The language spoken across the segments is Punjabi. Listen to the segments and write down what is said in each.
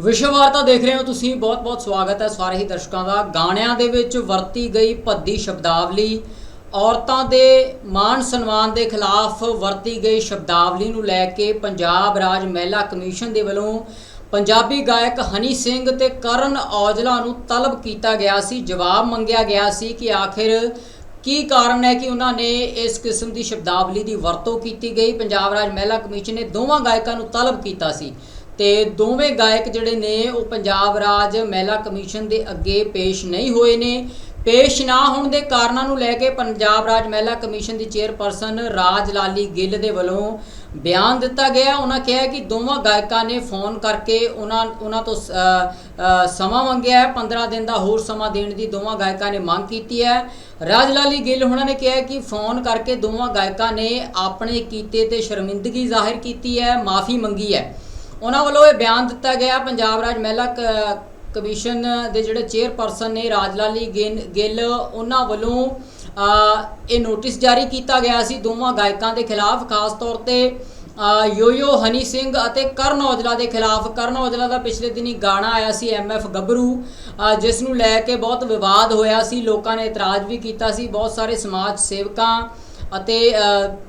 ਵਿਸ਼ਵ ਵਾਰਤਾ ਦੇਖ ਰਹੇ ਹੋ ਤੁਸੀਂ, ਬਹੁਤ-ਬਹੁਤ ਸਵਾਗਤ ਹੈ ਸਾਰੇ ਹੀ ਦਰਸ਼ਕਾਂ ਦਾ। ਗਾਣਿਆਂ ਦੇ ਵਿੱਚ ਵਰਤੀ ਗਈ ਭੱਦੀ ਸ਼ਬਦਾਵਲੀ। ਔਰਤਾਂ ਦੇ ਮਾਣ ਸਨਮਾਨ ਦੇ ਖਿਲਾਫ ਵਰਤੀ ਗਈ ਸ਼ਬਦਾਵਲੀ ਨੂੰ ਲੈ ਕੇ ਪੰਜਾਬ ਰਾਜ ਮਹਿਲਾ ਕਮਿਸ਼ਨ ਦੇ ਵੱਲੋਂ ਪੰਜਾਬੀ ਗਾਇਕ ਹਨੀ ਸਿੰਘ ਤੇ ਕਰਨ ਔਜਲਾ ਨੂੰ ਤਲਬ ਕੀਤਾ ਗਿਆ ਸੀ, ਜਵਾਬ ਮੰਗਿਆ ਗਿਆ ਸੀ ਕਿ ਆਖਿਰ ਕੀ ਕਾਰਨ ਹੈ ਕਿ ਉਹਨਾਂ ਨੇ ਇਸ ਕਿਸਮ ਦੀ ਸ਼ਬਦਾਵਲੀ ਦੀ ਵਰਤੋਂ ਕੀਤੀ ਗਈ। ਪੰਜਾਬ ਰਾਜ ਮਹਿਲਾ ਕਮਿਸ਼ਨ ਨੇ ਦੋਵਾਂ ਗਾਇਕਾਂ ਨੂੰ ਤਲਬ ਕੀਤਾ ਸੀ। ਤੇ ਦੋਵੇਂ ਗਾਇਕ ਜਿਹੜੇ ਨੇ ਉਹ ਪੰਜਾਬ ਰਾਜ ਮਹਿਲਾ ਕਮਿਸ਼ਨ ਦੇ ਅੱਗੇ ਪੇਸ਼ ਨਹੀਂ ਹੋਏ ਨੇ। ਪੇਸ਼ ਨਾ ਹੋਣ ਦੇ ਕਾਰਨਾਂ ਨੂੰ ਲੈ ਕੇ ਪੰਜਾਬ ਰਾਜ ਮਹਿਲਾ ਕਮਿਸ਼ਨ ਦੀ ਚੇਅਰਪਰਸਨ ਰਾਜ ਲਾਲੀ ਗਿੱਲ ਦੇ ਵੱਲੋਂ ਬਿਆਨ ਦਿੱਤਾ ਗਿਆ। ਉਹਨਾਂ ਕਿਹਾ ਕਿ ਦੋਵਾਂ ਗਾਇਕਾਂ ਨੇ ਫੋਨ ਕਰਕੇ ਉਹਨਾਂ ਉਹਨਾਂ ਤੋਂ ਸਮਾਂ ਮੰਗਿਆ ਹੈ। 15 ਦਿਨ ਦਾ ਹੋਰ ਸਮਾਂ ਦੇਣ ਦੀ ਦੋਵਾਂ ਗਾਇਕਾਂ ਨੇ ਮੰਗ ਕੀਤੀ ਹੈ। ਰਾਜ ਲਾਲੀ ਗਿੱਲ ਉਹਨਾਂ ਨੇ ਕਿਹਾ ਕਿ ਫੋਨ ਕਰਕੇ ਦੋਵਾਂ ਗਾਇਕਾਂ ਨੇ ਆਪਣੇ ਕੀਤੇ ਤੇ ਸ਼ਰਮਿੰਦਗੀ ਜ਼ਾਹਿਰ ਕੀਤੀ ਹੈ, ਮਾਫੀ ਮੰਗੀ ਹੈ। ਉਹਨਾਂ ਵੱਲੋਂ ਇਹ ਬਿਆਨ ਦਿੱਤਾ ਗਿਆ। ਪੰਜਾਬ ਰਾਜ ਮਹਿਲਾ ਕ- ਕਮਿਸ਼ਨ ਦੇ ਜਿਹੜੇ ਚੇਅਰਪਰਸਨ ਨੇ ਰਾਜਲਾਲੀ ਗਿੱਲ ਗਿੱਲ, ਉਹਨਾਂ ਵੱਲੋਂ ਇਹ ਨੋਟਿਸ ਜਾਰੀ ਕੀਤਾ ਗਿਆ ਸੀ ਦੋਵਾਂ ਗਾਇਕਾਂ ਦੇ ਖਿਲਾਫ, ਖਾਸ ਤੌਰ ਤੇ ਯੋਯੋ ਹਨੀ ਸਿੰਘ ਅਤੇ ਕਰਨ ਔਜਲਾ ਦੇ ਖਿਲਾਫ। ਕਰਨ ਔਜਲਾ ਦਾ ਪਿਛਲੇ ਦਿਨੀ ਗਾਣਾ ਆਇਆ ਸੀ ਐਮਐਫ ਗੱਭਰੂ ਜਿਸ ਨੂੰ ਲੈ ਕੇ ਬਹੁਤ ਵਿਵਾਦ ਹੋਇਆ ਸੀ, ਲੋਕਾਂ ਨੇ ਇਤਰਾਜ਼ ਵੀ ਕੀਤਾ ਸੀ। ਬਹੁਤ ਸਾਰੇ ਸਮਾਜ ਸੇਵਕਾਂ ਅਤੇ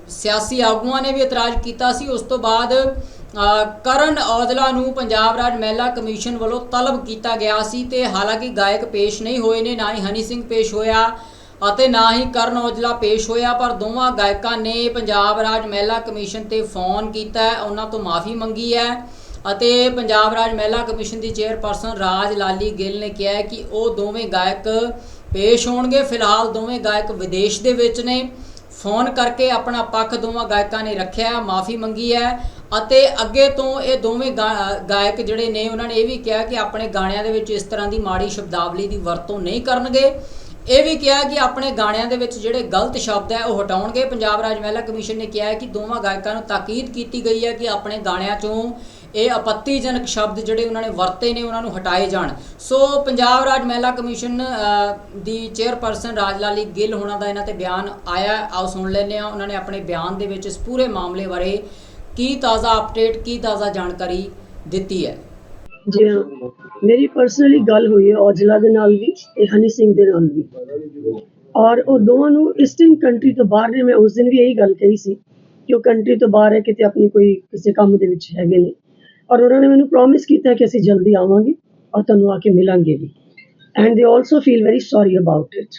ਸਿਆਸੀ ਆਗੂਆਂ ਨੇ ਵੀ ਇਤਰਾਜ਼ ਕੀਤਾ ਸੀ। ਉਸ ਤੋਂ ਬਾਅਦ ਕਰਨ ਔਜਲਾ ਨੂੰ ਪੰਜਾਬ ਰਾਜ ਮਹਿਲਾ ਕਮਿਸ਼ਨ ਵੱਲੋਂ ਤਲਬ ਕੀਤਾ ਗਿਆ ਸੀ ਤੇ ਹਾਲਾਂਕਿ ਗਾਇਕ ਪੇਸ਼ ਨਹੀਂ ਹੋਏ ਨੇ, ਨਾ ਹੀ ਹਨੀ ਸਿੰਘ ਪੇਸ਼ ਹੋਇਆ ਅਤੇ ਨਾ ਹੀ ਕਰਨ ਔਜਲਾ ਪੇਸ਼ ਹੋਇਆ, ਪਰ ਦੋਵਾਂ ਗਾਇਕਾਂ ਨੇ ਪੰਜਾਬ ਰਾਜ ਮਹਿਲਾ ਕਮਿਸ਼ਨ ਤੇ ਫੋਨ ਕੀਤਾ, ਉਹਨਾਂ ਤੋਂ ਮਾਫੀ ਮੰਗੀ ਹੈ ਅਤੇ ਪੰਜਾਬ ਰਾਜ ਮਹਿਲਾ ਕਮਿਸ਼ਨ ਦੀ ਚੇਅਰਪਰਸਨ ਰਾਜ ਲਾਲੀ ਗਿੱਲ ਨੇ ਕਿਹਾ ਹੈ ਕਿ ਉਹ ਦੋਵੇਂ ਗਾਇਕ ਪੇਸ਼ ਹੋਣਗੇ, ਫਿਲਹਾਲ ਦੋਵੇਂ ਗਾਇਕ ਵਿਦੇਸ਼ ਦੇ ਵਿੱਚ ਨੇ। ਫੋਨ ਕਰਕੇ ਆਪਣਾ ਪੱਖ ਦੋਵਾਂ ਗਾਇਕਾਂ ਨੇ ਰੱਖਿਆ, ਮਾਫੀ ਮੰਗੀ ਹੈ ਅਤੇ ਅੱਗੇ ਤੋਂ ਇਹ ਦੋਵੇਂ ਗਾ- ਗਾਇਕ ਜਿਹੜੇ ਨੇ ਉਹਨਾਂ ਨੇ ਇਹ ਵੀ ਕਿਹਾ ਕਿ ਆਪਣੇ ਗਾਣਿਆਂ ਦੇ ਵਿੱਚ ਇਸ ਤਰ੍ਹਾਂ ਦੀ ਮਾੜੀ ਸ਼ਬਦਾਵਲੀ ਦੀ ਵਰਤੋਂ ਨਹੀਂ ਕਰਨਗੇ। ਇਹ ਵੀ ਕਿਹਾ ਕਿ ਆਪਣੇ ਗਾਣਿਆਂ ਦੇ ਵਿੱਚ ਜਿਹੜੇ ਗਲਤ ਸ਼ਬਦ ਹੈ ਉਹ ਹਟਾਉਣਗੇ। ਪੰਜਾਬ ਰਾਜ ਮਹਿਲਾ ਕਮਿਸ਼ਨ ਨੇ ਕਿਹਾ ਹੈ ਕਿ ਦੋਵਾਂ ਗਾਇਕਾਂ ਨੂੰ ਤਾਕੀਦ ਕੀਤੀ ਗਈ ਹੈ ਕਿ ਆਪਣੇ ਗਾਣਿਆਂ ਚੋਂ ਇਹ ਆਪੱਤੀਜਨਕ ਸ਼ਬਦ ਜਿਹੜੇ ਉਹਨਾਂ ਨੇ ਵਰਤੇ ਨੇ, ਉਹਨਾਂ ਨੂੰ ਹਟਾਏ ਜਾਣ। ਸੋ ਪੰਜਾਬ ਰਾਜ ਮਹਿਲਾ ਕਮਿਸ਼ਨ ਦੀ ਚੇਅਰਪਰਸਨ ਰਾਜਲਾਲੀ ਗਿੱਲ ਹੋਣਾ ਦਾ ਇਹਨਾਂ ਤੇ ਬਿਆਨ ਆਇਆ। ਆਓ ਸੁਣ ਲੈਂਦੇ ਹਾਂ, ਉਹਨਾਂ ਨੇ ਆਪਣੇ ਬਿਆਨ ਦੇ ਵਿੱਚ ਇਸ ਪੂਰੇ ਮਾਮਲੇ ਬਾਰੇ ਕੀ ਤਾਜ਼ਾ ਅਪਡੇਟ ਕੀ ਤਾਜ਼ਾ ਜਾਣਕਾਰੀ ਦਿੱਤੀ ਹੈ। ਜੀ ਮੇਰੀ ਪਰਸਨਲੀ ਗੱਲ ਹੋਈ ਹੈ ਔਜਲਾ ਦੇ ਨਾਲ ਵੀ ਤੇ ਹਨੀ ਸਿੰਘ ਦੇ ਨਾਲ ਵੀ। ਔਰ ਉਹ ਦੋਵਾਂ ਨੂੰ ਇਸਟਰਨ ਕੰਟਰੀ ਤੋਂ ਬਾਹਰ ਨੇ, ਮੈਂ ਉਸ ਦਿਨ ਵੀ ਇਹੀ ਗੱਲ ਕਹੀ ਸੀ ਕਿ ਉਹ ਕੰਟਰੀ ਤੋਂ ਬਾਹਰ ਹੈ, ਕਿਤੇ ਆਪਣੀ ਕੋਈ ਕਿਸੇ ਕੰਮ ਦੇ ਵਿੱਚ ਹੈਗੇ ਨੇ। ਔਰ ਉਹਨਾਂ ਨੇ ਮੈਨੂੰ ਪ੍ਰੋਮਿਸ ਕੀਤਾ ਕਿ ਅਸੀਂ ਜਲਦੀ ਆਵਾਂਗੇ ਔਰ ਤੁਹਾਨੂੰ ਆ ਕੇ ਮਿਲਾਂਗੇ ਵੀ। And they also feel very sorry about it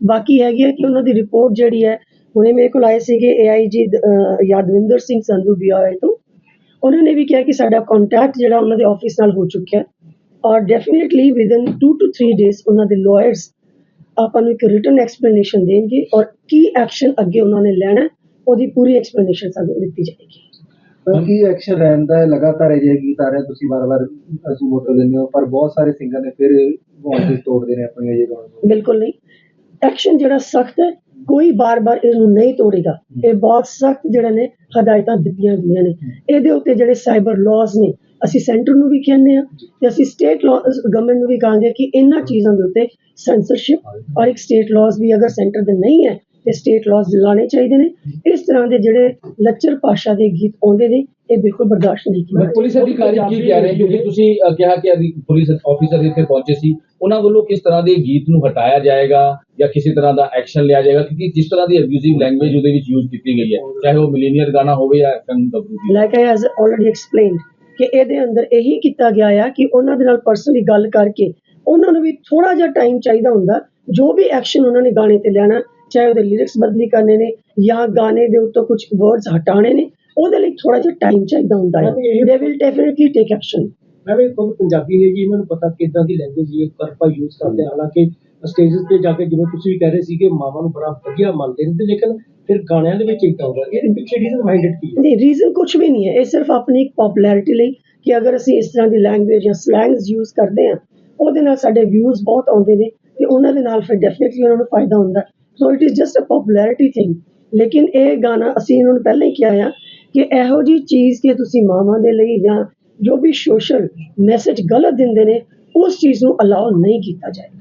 ਬਾਕੀ ਹੈਗੀ ਹੈ ਕਿ ਉਹਨਾਂ ਦੀ ਰਿਪੋਰਟ ਜਿਹੜੀ ਹੈ, ਹੁਣੇ ਮੇਰੇ ਕੋਲ ਆਏ ਸੀਗੇ ਏਆਈਜੀ ਯਾਦਵਿੰਦਰ ਸਿੰਘ ਸੰਧੂ ਬੀਆਈ ਤੋਂ। ਉਹਨਾਂ ਨੇ ਵੀ ਕਿਹਾ ਕਿ ਸਾਡਾ ਕੰਟੈਕਟ ਜਿਹੜਾ ਉਹਨਾਂ ਦੇ ਆਫਿਸ ਨਾਲ ਹੋ ਚੁੱਕਿਆ ਔਰ ਡੈਫੀਨਿਟਲੀ ਵਿਦਨ 2 ਟੂ 3 ਡੇਜ਼ ਉਹਨਾਂ ਦੇ ਲਾਇਰਸ ਆਪਾਂ ਨੂੰ ਇੱਕ ਰਿਟਨ ਐਕਸਪਲੇਨੇਸ਼ਨ ਦੇਣਗੇ ਔਰ ਕੀ ਐਕਸ਼ਨ ਅੱਗੇ ਉਹਨਾਂ ਨੇ ਲੈਣਾ ਉਹਦੀ ਪੂਰੀ ਐਕਸਪਲੇਨੇਸ਼ਨ ਸਾਨੂੰ ਦਿੱਤੀ ਜਾਏਗੀ। ਤਾਂ ਕੀ ਐਕਸ਼ਨ ਰਹਿੰਦਾ ਹੈ? ਲਗਾਤਾਰ ਇਹ ਜਿਹੇ ਗੀਤ ਆ ਰਹੇ ਤੁਸੀਂ ਵਾਰ-ਵਾਰ ਅਸੂ ਮੋਟੋ ਲੈਂਦੇ ਹੋ, ਪਰ ਬਹੁਤ ਸਾਰੇ ਸਿੰਗਰ ਨੇ ਫਿਰ ਵਾਂਟਿਸ ਤੋੜਦੇ ਨੇ ਆਪਣੀਆਂ ਇਹ ਗਾਣੇ ਨੂੰ। ਬਿਲਕੁਲ ਨਹੀਂ। ਐਕਸ਼ਨ ਜਿਹੜਾ ਸਖਤ ਹੈ, ਕੋਈ ਬਾਰ-ਬਾਰ ਇਹਨੂੰ ਨਹੀਂ ਤੋੜੇਗਾ। ਇਹ ਬਹੁਤ ਸਖਤ ਜਿਹੜੇ ਨੇ ਹਦਾਇਤਾਂ ਦਿੱਤੀਆਂ ਗਈਆਂ ਨੇ। ਇਹਦੇ ਉੱਤੇ ਜਿਹੜੇ ਸਾਈਬਰ ਲਾਜ਼ ਨੇ, ਅਸੀਂ ਸੈਂਟਰ ਨੂੰ ਵੀ ਕਹਿੰਦੇ ਆ ਤੇ ਅਸੀਂ ਸਟੇਟ ਗਵਰਨਮੈਂਟ ਨੂੰ ਵੀ ਕਹਾਂਗੇ ਕਿ ਇਹਨਾਂ ਚੀਜ਼ਾਂ ਦੇ ਉੱਤੇ ਸੈਂਸਰਸ਼ਿਪ ਔਰ ਇੱਕ ਸਟੇਟ ਲਾਜ਼ ਵੀ ਅਗਰ ਸੈਂਟਰ ਦੇ ਨਹੀਂ ਹੈ ਤੇ ਸਟੇਟ ਲਾਜ਼ ਲਾਣੇ ਚਾਹੀਦੇ ਨੇ। ਇਸ ਤਰ੍ਹਾਂ ਦੇ ਜਿਹੜੇ ਲੱਚਰ ਭਾਸ਼ਾ ਦੇ ਗੀਤ ਆਉਂਦੇ ਨੇ ਇਹ ਬਿਲਕੁਲ ਬਰਦਾਸ਼ਤ ਨਹੀਂ ਕੀਤੇ ਪੁਲਿਸ ਅਧਿਕਾਰੀ ਕੀ ਕਹਿ ਰਹੇ ਕਿਉਂਕਿ ਤੁਸੀਂ ਕਿਹਾ ਕਿ ਅਧਿ- ਪੁਲਿਸ ਆਫੀਸਰ ਇੱਥੇ ਪਹੁੰਚੇ ਸੀ ਉਹਨਾਂ ਵੱਲੋਂ ਕਿਸ ਤਰ੍ਹਾਂ ਦੇ ਗੀਤ ਨੂੰ ਹਟਾਇਆ ਜਾਏਗਾ ਜਾਂ ਕਿਸੇ ਤਰ੍ਹਾਂ ਦਾ ਐਕਸ਼ਨ ਲਿਆ ਜਾਏਗਾ? ਕਿਉਂਕਿ ਜਿਸ ਤਰ੍ਹਾਂ ਦੀ ਅਬਿਊਜ਼ਿਵ ਲੈਂਗੁਏਜ ਉਹਦੇ ਵਿੱਚ ਯੂਜ਼ ਕੀਤੀ ਗਈ ਹੈ ਚਾਹੇ ਉਹ ਮਿਲੀਨੀਅਰ ਗਾਣਾ ਹੋਵੇ ਜਾਂ ਕੰਗ ਗੱਭਰੂ ਦੀ like I has already explained ਕਿ ਇਹਦੇ ਅੰਦਰ ਇਹੀ ਕੀਤਾ ਗਿਆ ਆ ਕਿ ਉਹਨਾਂ ਦੇ ਨਾਲ ਪਰਸਨਲੀ ਗੱਲ ਕਰਕੇ ਉਹਨਾਂ ਨੂੰ ਵੀ ਥੋੜਾ ਜਿਹਾ ਟਾਈਮ ਚਾਹੀਦਾ ਹੁੰਦਾ ਜੋ ਵੀ ਐਕਸ਼ਨ ਉਹਨਾਂ ਨੇ ਗਾਣੇ ਤੇ ਲੈਣਾ ਚਾਹੇ ਉਹਦੇ ਲਿਰਿਕਸ ਬਦਲੀ ਕਰਨੇ ਨੇ ਜਾਂ ਗਾਣੇ ਦੇ ਉੱਤੋਂ ਕੁਝ ਵਰਡਸ ਹਟਾਣੇ ਨੇ ਉਹਦੇ ਲਈ ਥੋੜਾ ਜਿਹਾ ਟਾਈਮ ਚਾਹੀਦਾ ਹੁੰਦਾ ਹੈ। They will definitely take action ਮੈਂ ਵੀ ਖੁਦ ਪੰਜਾਬੀ ਨੇ ਜੀ ਇਹਨਾਂ ਨੂੰ ਪਤਾ ਕਿੱਦਾਂ ਦੀ ਲੈਂਗੁਏਜ ਇਹ ਕਰਪਾ ਯੂਜ਼ ਕਰਦੇ। ਹਾਲਾਂਕਿ ਸਟੇजेस ਤੇ ਜਾ ਕੇ ਜਿਵੇਂ ਤੁਸੀਂ ਵੀ ਕਹਿ ਰਹੇ ਸੀ ਕਿ ਮਾਵਾਂ ਨੂੰ ਬੜਾ ਵਧੀਆ ਮੰਨਦੇ ਨੇ ਤੇ ਲੇਕਿਨ ਫਿਰ ਗਾਣਿਆਂ ਦੇ ਵਿੱਚ ਇਦਾਂ ਹੁੰਦਾ ਇਹਦੇ ਪਿੱਛੇ ਰੀਜ਼ਨ ਮਾਈਂਡਡ ਕੀ ਹੈ? ਨਹੀਂ ਰੀਜ਼ਨ ਕੁਝ ਵੀ ਨਹੀਂ ਹੈ। ਇਹ ਸਿਰਫ ਆਪਣੀ ਇੱਕ ਪਪੂਲੈਰਿਟੀ ਲਈ ਕਿ ਅਗਰ ਅਸੀਂ ਇਸ ਤਰ੍ਹਾਂ ਦੀ ਲੈਂਗੁਏਜ ਜਾਂ ਸਲੈਂਗਸ ਯੂਜ਼ ਕਰਦੇ ਹਾਂ ਉਹਦੇ ਨਾਲ ਸਾਡੇ ਵਿਊਜ਼ ਬਹੁਤ ਆਉਂਦੇ ਨੇ ਤੇ ਉਹਨਾਂ ਦੇ ਨਾਲ ਫਿਰ ਡੈਫੀਨਿਟਲੀ ਉਹਨਾਂ ਨੂੰ ਫਾਇਦਾ ਹੁੰਦਾ so it is just a popularity thing ਲੇਕਿਨ ਇਹ ਗਾਣਾ ਅਸੀਂ ਇਹਨਾਂ ਨੂੰ ਪਹਿਲਾਂ ਹੀ ਕਿਹਾ ਆ ਕਿ ਇਹੋ ਜੀ ਚੀਜ਼ ਕਿ ਤੁਸੀਂ ਮਾਵਾਂ ਦੇ ਲਈ ਜਾਂ ਜੋ ਵੀ ਸੋਸ਼ਲ ਮੈਸੇਜ ਗਲਤ ਦਿੰਦੇ ਨੇ, ਉਸ ਚੀਜ਼ ਨੂੰ ਅਲਾਉ ਨਹੀਂ ਕੀਤਾ ਜਾਏਗਾ।